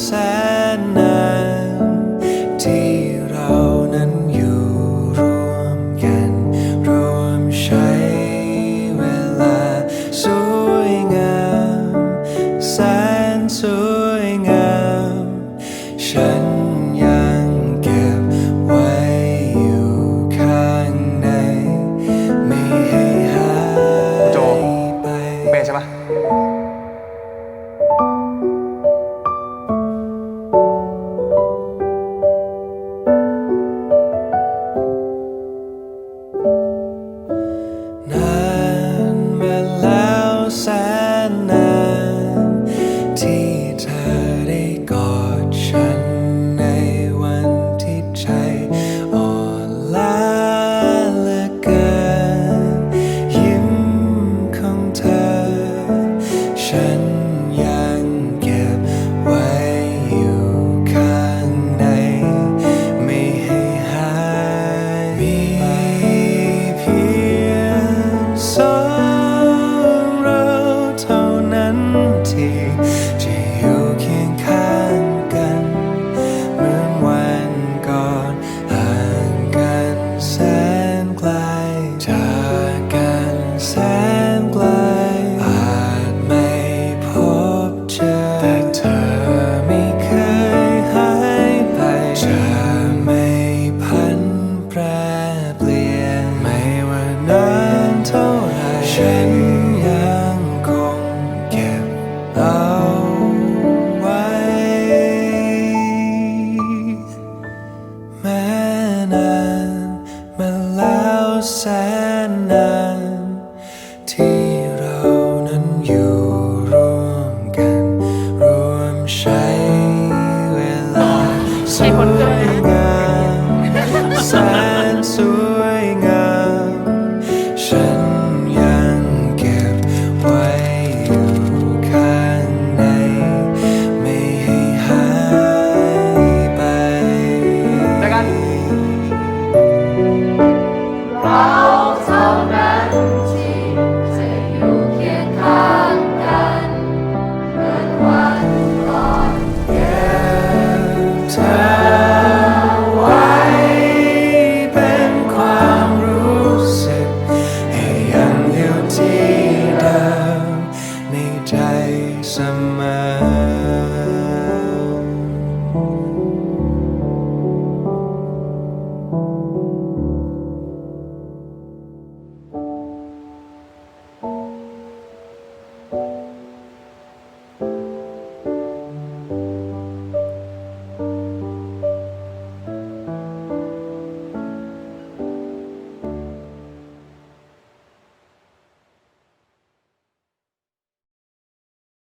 แสนนานที่เรานั้นอยู่รวมกัน รวมใช้เวลาสวยงามแสนสวยงาม เวลาสวยงาม